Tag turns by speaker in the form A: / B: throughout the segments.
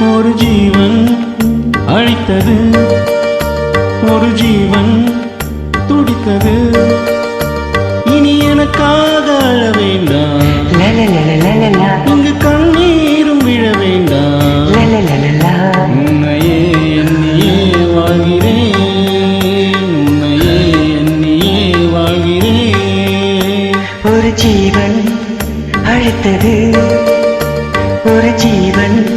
A: ஒரு ஜீவன் அழித்தது. ஒரு ஜீவன் துடித்தது. இனி எனக்காக அழ வேண்டாம். இங்கு கண்ணீரும் விழ வேண்டாம். உன்னையே எண்ணியே வாழ்கிறேன். உன்னையே எண்ணியே வாழ்கிறேன்.
B: ஒரு ஜீவன் அழைத்தது. ஒரு ஜீவன்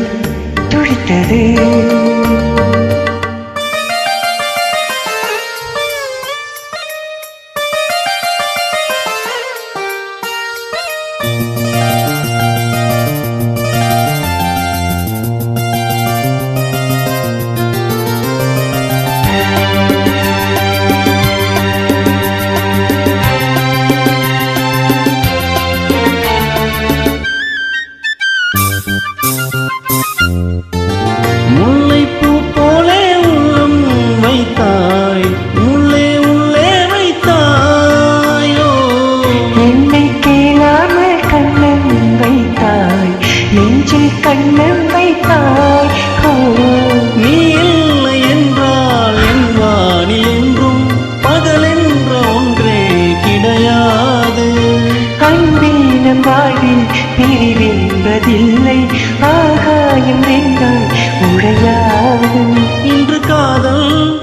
B: துடித்தது கண்ணம் வைத்தாய்.
A: நீ இல்லை என்றால் என் வானில் என்றும் பகல் என்ற ஒன்றே கிடையாது.
B: அன்பீனம் வாழ்வில் பிரிவென்பதில்லை ஆகாயம் என்றால் உடையாது.
A: இன்று காதல்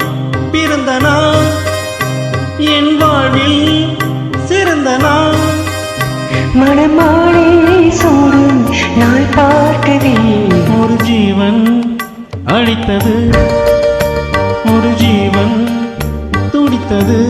A: பிறந்த நாள். என் வாழ்வில் சிறந்த நாள்.
B: சூடும் நான் பார்க்கிறேன்
A: ஒரு ஜீவன் அழித்தது. ஒரு ஜீவன் துடித்தது.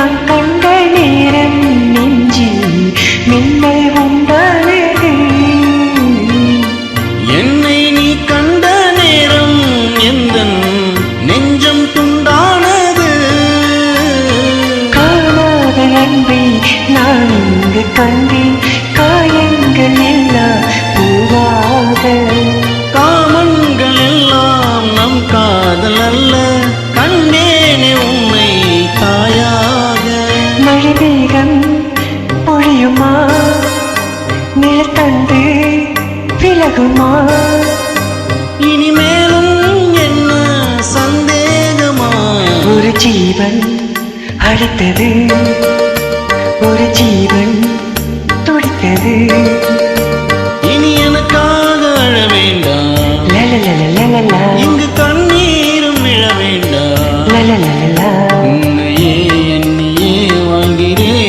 B: நான் கண்ட நேரம் நெஞ்சில் மின்னல் உண்டானது
A: என்னை நீ கண்ட நேரம் எந்த நெஞ்சம் துண்டானது?
B: காணாத அன்பை நான் இங்கு கண்டேன். விலகுமா
A: இனிமேலும் என்ன சந்தேகமா?
B: ஒரு ஜீவன் அழைத்தது. ஒரு ஜீவன் துடித்தது.
A: இனி எனக்காக அழ வேண்டாம் இங்கு கண்ணீரும் விழ வேண்டாம்
B: லலலலலா.
A: உன்னையே எண்ணியே வாழ்கிறேன்.